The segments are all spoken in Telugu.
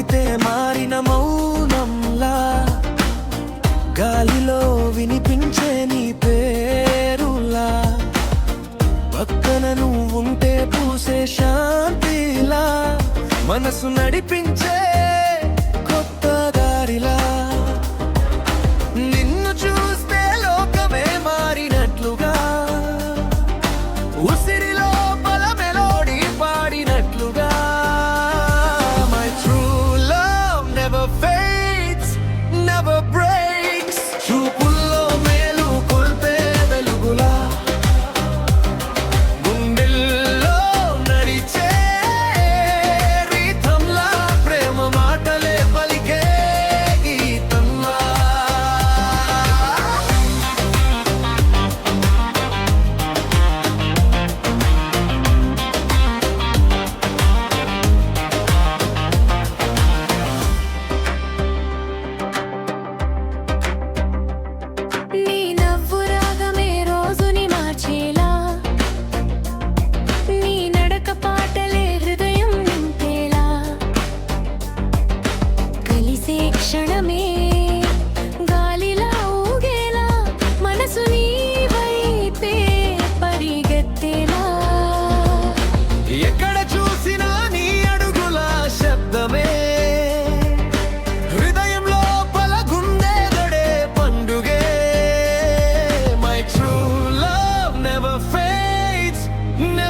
తాకితే మారిన మౌనంలా గాలిలో వినిపించే నీ పేరులా. పక్కన నువ్వుంటే పూసే శాంతిలా. మనసు నడిపించే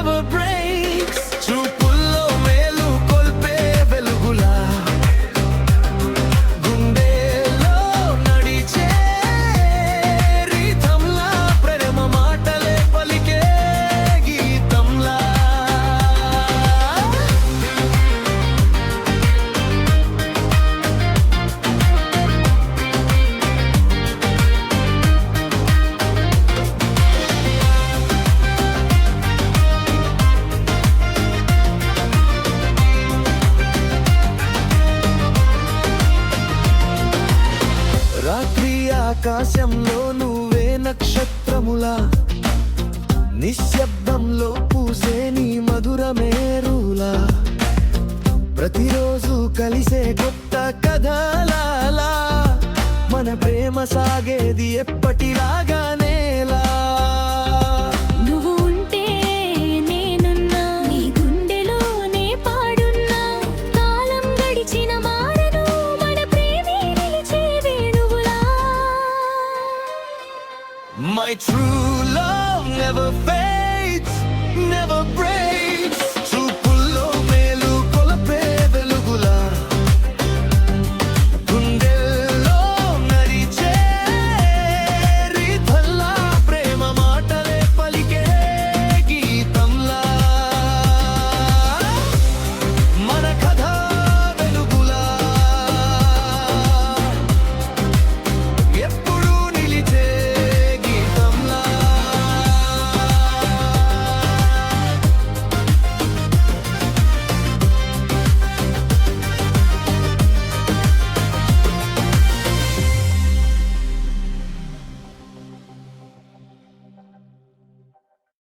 never break. ఆకాశంలో నువ్వే నక్షత్రములా. నిశ్శబ్దంలో పూసే నీ మధుర మేరులా. ప్రతిరోజు కలిసే కొత్త కథలాలా. మన ప్రేమ సాగేది ఎప్పటిలాగానే my true love never fails.